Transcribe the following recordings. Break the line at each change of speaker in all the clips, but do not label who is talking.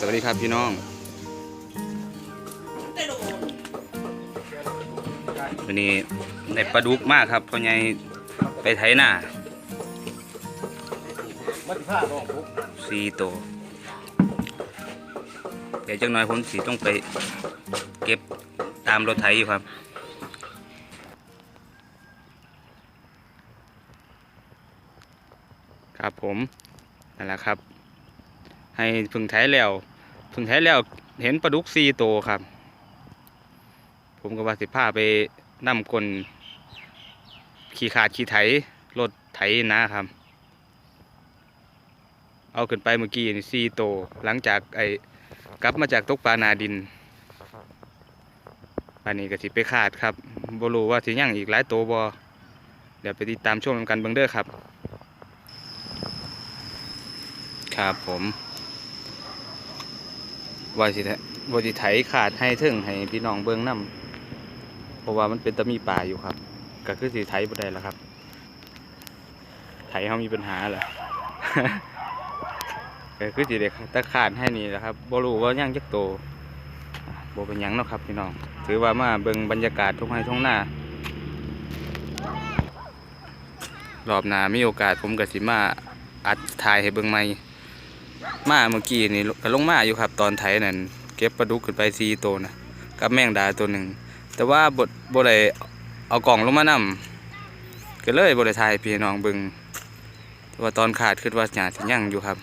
สวัสดีครับพี่น้องวันนี้ได้ปลาดุกมากครับพ่อใหญ่ไปไถนา
มันผ้าลองปุ๊บ
สี่ตัวเดี๋ยวจังน้อยผมสีต้องไปเก็บตามรถไถอยู่ครับครับผมนั่นแหละครับ ให้พึ่งไถแล้วพึ่งไถแล้วเห็นปลาดุกสี่ตัวครับ ผมก็ว่าสิพาไปนำกลขี่ขาดขี่ไถรถไถนะครับ เอาขึ้นไปเมื่อกี้นี่สี่โตหลังจากไอ้กลับมาจากตกปลานาดินปานนี้ก็สิไปคาดครับบรูว่าสิยังอีกหลายโตบ่เดี๋ยวไปติดตามชมกันเบิ่งเด้อครับ ครับผม ว่าสิไถว่าสิไถขาดให้ถึงให้พี่น้องเบิ่งนํเพราะว่ามันเป็นตะมีป่าอยู่ครับ ก็คือสิไถบ่ได้แล้วครับ ไถเฮามีปัญหาแหละก็คือสิเด็กตะขาดให้นี่แหละครับบ่รู้ว่ายังจักโตบ่เป็นยังเนาะครับพี่น้อง ถือว่ามาเบิ่งบรรยากาศทุ่งไร่ทุ่งนารอบหน้ามีโอกาสผมก็สิมาอัดถ่ายให้เบิ่งใหม่ มาเมื่อกี้นี่ก็ลงมาอยู่ครับตอนไถนั่นเก็บปลาดุกขึ้นไป4ตัวนะกับแมงดาตัวหนึ่งแต่ว่าบ่บ่ได้เอากล่องลงมานํก็เลยบ่ได้ถ่ายพี่น้องบิ่งแต่ว่าตอนขาดคิดว่าหยาสิยังอยู่ครับ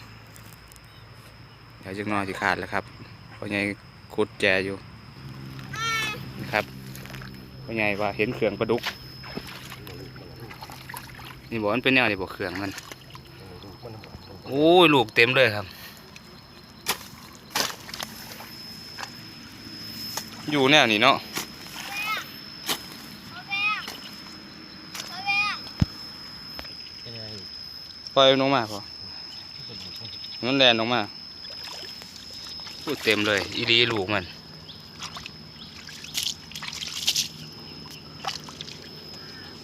เดี๋ยวจักนอยสิขาดแล้วครับพ่อใหญ่ขุดแจอยู่นะครับพ่อใหญ่ว่าเห็นเครื่องปลาดุกนี่บอกมันเป็นแนวนี่บอกเครื่องมัน โอ้ยลูกเต็มเลยครับ อยู่แนวนี้เนาะปล่อยลงมาพอมันแลนลงมาพูดเต็มเลย อีรีลูกมัน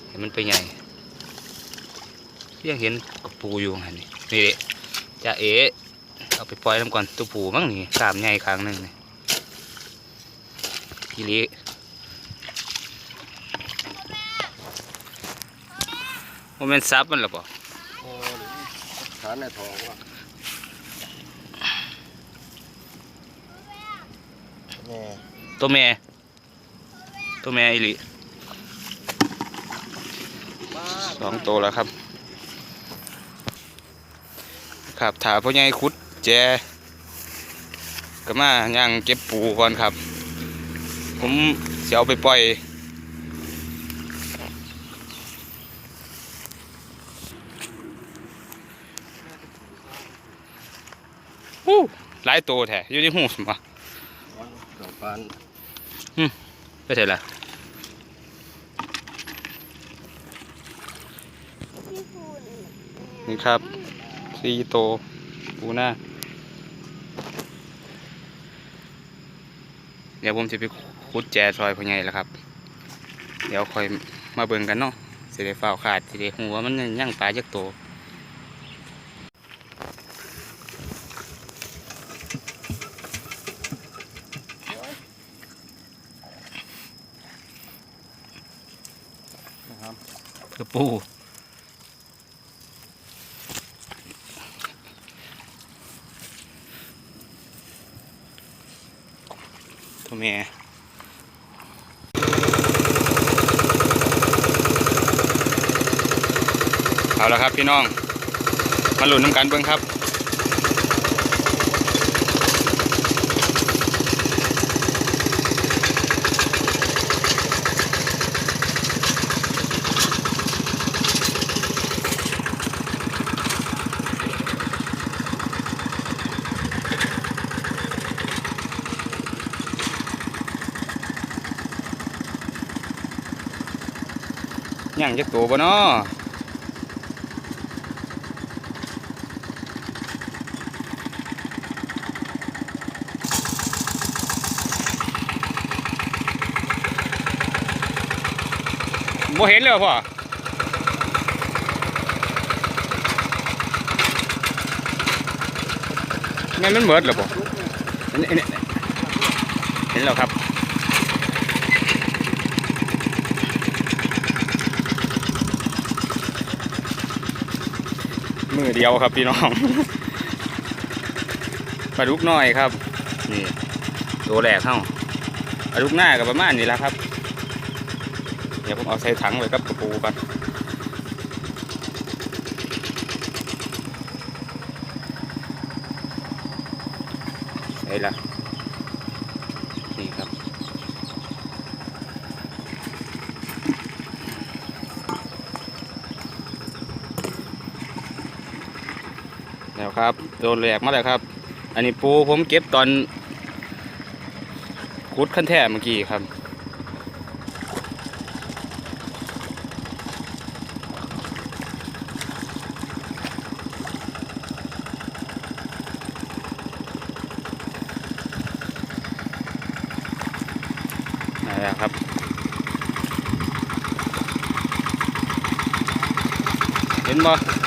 เห็นมันไปใหญ่ยังเห็นกระปูอยู่หันนี่นี่ จะเอ๋เอาไปปล่อยน้ำก่อนตัวปูมั้งนี่กล้ามใหญ่ครั้งหนึ่งนี่อีรีโมเมนซับมันหรอปะ
ฐานในทองว่ะ
ตัวแม่ ตัวแม่อีหลีสองตัวแล้วครับ ครับถาพ่อใหญ่ขุดแจก็มาย่างเก็บปูก่อนครับ ผมเสียเอาไปปล่อยฮู้หลายตัวแท้อยู่ในหูสมะ
เกิดปาน
ไปเสร็จละนี่ครับ สี่โตวปูหน้า เดี๋ยวผมจะไปขุดแจซอยพ่อใหญ่แล้วครับ เดี๋ยวคอยมาเบิ่งกันเนาะสิได้ฝ้าวขาดสิได้หัวามันยังปลาจักโตวกระปู แม่เอาละครับพี่น้อง มาหลุนน้ำกันเบิ้งครับ ย่างจักตัวบ่เนาะบ่เห็นเลยพ่อแม่นมันเหมิดเหรอบ่เห็นแล้วครับ มือเดียวครับพี่น้องปลาดุกน้อยครับ นี่ตัวแรกเข้าปลาดุกหน้ากับประมาณนี้แหละครับ เดี๋ยวผมเอาใส่ถังไว้กับกระปูกันใส่ละนี่ครับ แล้วครับโดนแหลกมาแล้วครับ อันนี้ปูผมเก็บตอนคุดขั้นแท้เมื่อกี้ครับนะครับเห็นบ่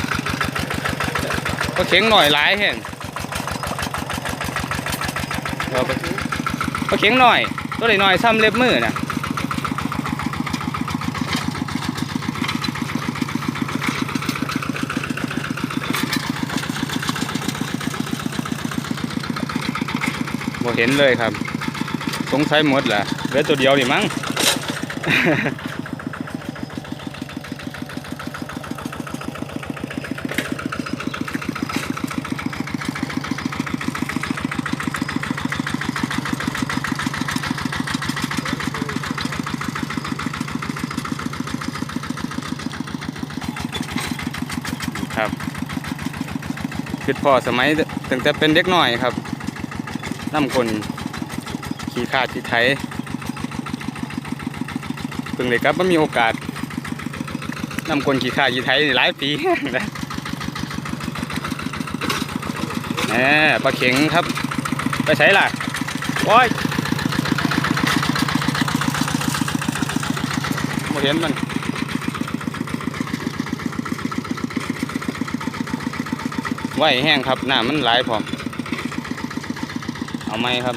ก็เข็งหน่อยหลายแห่งเราไปก็เข็งหน่อย ตัวหน่อยซ้ำเล็บมือนะบ่เห็นเลยครับ สงสัยหมดแหละเหลือตัวเดียวนี่มั้ง คือพอสมัยตั้งแต่เป็นเด็กน้อยครับน้ำคนขี่ขาดที่ไทยเพิ่งเลยครับไมันมีโอกาสน้ำคนขี่ขาดที่ไทยนี่หลายปีนะแหมปลาเข็งครับ ไปใช้ล่ะโอ้ยมาเห็นมัน ไหวแห้งครับน้ำมันไหลพร้อมเอาไหมครับ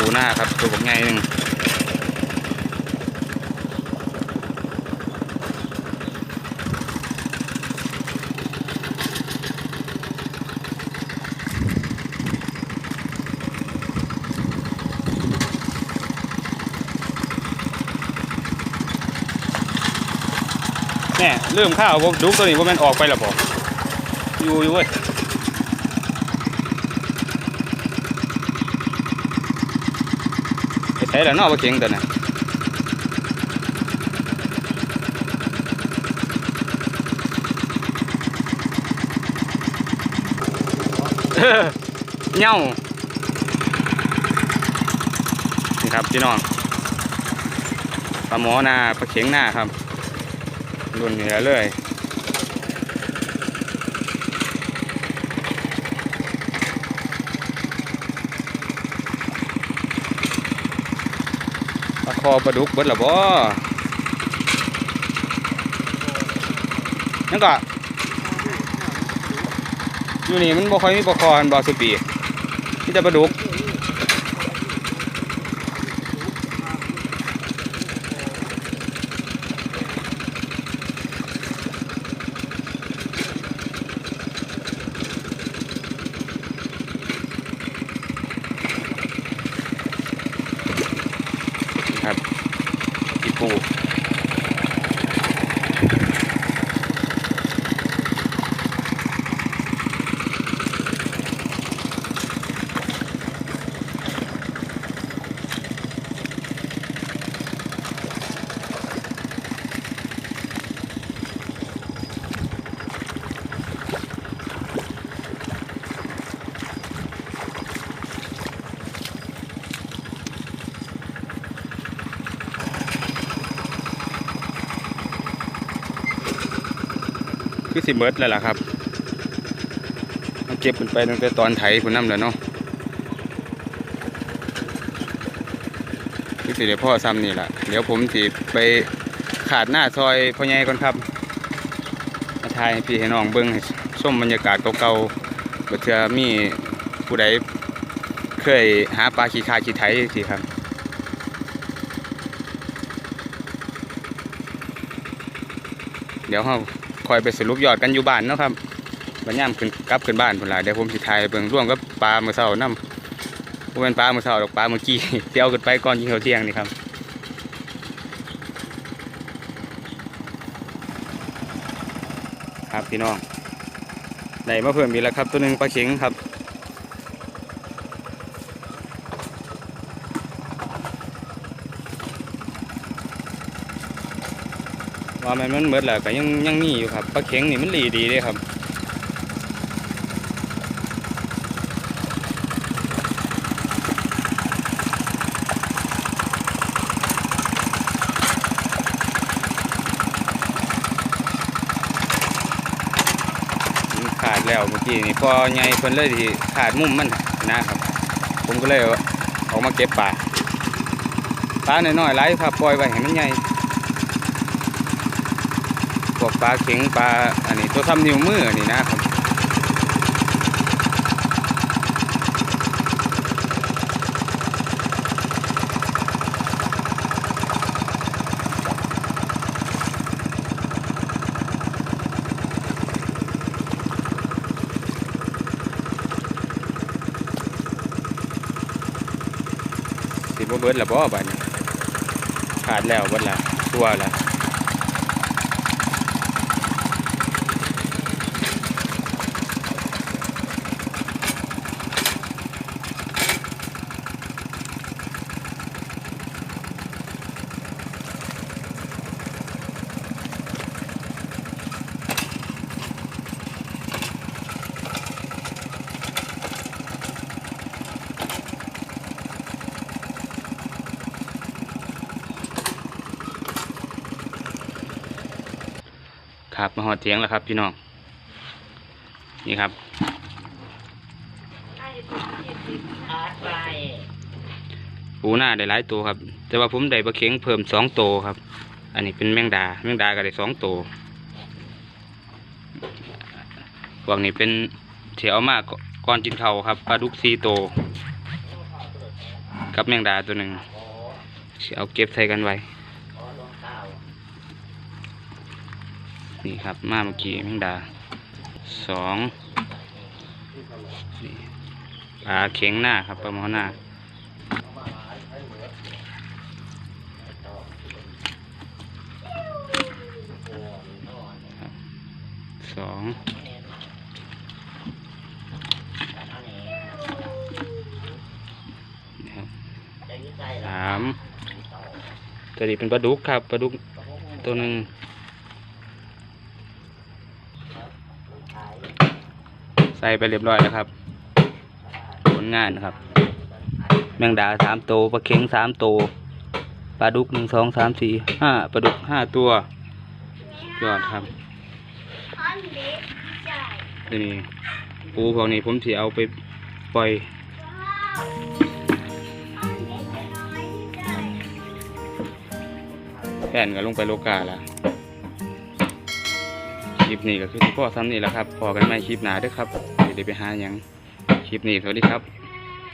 ปูหน้าครับตัวผมไงหนึ่งแน่เริ่มข้าวพวกดุกตัวนี้ว่ามันออกไปแล้วบอกอยู่อยู่เว้ย ไป ใช้แล้วนอกว่าเก่งตัวน่ะเออเหย่านี่ครับพี่น้องปลาหมอหน้าปลาเข็งหน้าครับรุ่นเหนือเลยาคอปลาดุกเบิดละบ่นั่นก็อยู่นี่มันบ่ค่อยมีปลาคออันบ่สุปีมีแต่ปลาดุก คือสิเบิดแล้วล่ะครับมาเก็บขึ้นไปตั้งแต่ตอนไถพุ่นน้ำแล้วเนาะคือสิเดี๋ยวพ่อซ้ำนี่ล่ะเดี๋ยวผมสิไปขาดหน้าซอยพ่อใหญ่ก่อนครับมาถ่ายให้พี่ให้น้องเบิ่งให้ชมบรรยากาศเก่าๆบ่เทื่อมีผู้ใดเคยหาปลาขี้คาขี้ไถสิครับเดี๋ยวเรา คอยไปสรุปยอดกันอยู่บ้านเนาะครับบัญยามขึ้นกลับขึ้นบ้านคนละเดี๋ยวผมสิถ่ายเบิ่งร่วงก็ปลาเมื่อเช้านั่มเป็นปลาเมื่อเช้าดอกปลาเมื่อกี้เดี๋ยวเอาขึ้นไปก่อนกินข้าเที่ยงนี่ครับครับพี่น้องไหนมาเพิ่มอีกแล้วครับตัวหนึ่งปลาเข็งครับ ว่ามันมันเบิดแล้วก็ยังยังมีอยู่ครับปลาเข็งนี่มันหลีดีเลยครับขาดแล้วเมื่อกี้นี่พอใหญ่เพิ่นเลยที่ขาดมุมมันนะครับ ผมก็เลยเอามาเก็บปลาปลาน้อยๆหลายอยู่ครับปล่อยไว้ให้มันใหญ่ พวกปลาเข็งปลาอันนี้ตัวทำนิ้วมืออันนี้นะครับสิบเบิดละบ่บัดนี้ขาดแล้วเบิดละตัวละ ครับ มาหอดเถียงแล้วครับ พี่น้อง นี่ครับ
อาร์ตไป
ปูหน้าได้หลายตัวครับ แต่ว่าผมได้ปลาเข็งเพิ่มสองตัวครับ อันนี้เป็นแมงดา แมงดาก็ได้สองตัวพวกนี้เป็นเถียวมากก่อนกินเขาครับปลาดุกซีโตวกับแมงดาตัวหนึ่งเอาเก็บใส่กันไว้
ขอรองเท้า
นี่ครับมาเมื่อกี้แมงดาสองปลาเข็งหน้าครับปลาหมอหน้าสอง
นนี้
นี่ครับสามตัวนี้เป็นปลาดุกครับปลาดุกตัวหนึ่ง
ขาย
ใส่ไปเรียบร้อยแล้วครับ ผลงานนะครับ แมงดาสามตัวปลาเข็งสามตัวปลาดุกหนึ่งสองสามสี่ห้าปลาดุกห้าตัวยอดครับนี้ปูพวกนี้ผมสิเอาไปปล่อยแผ่นก็ลงไปโลกาแล้ว ลิปนี้ก็คือพ่อซ้ำนี่แหละครับพอกันไหมคลิปหนาด้วยครับเดี๋ยวไปหาอย่างคลิปนี้สวัสดีครับ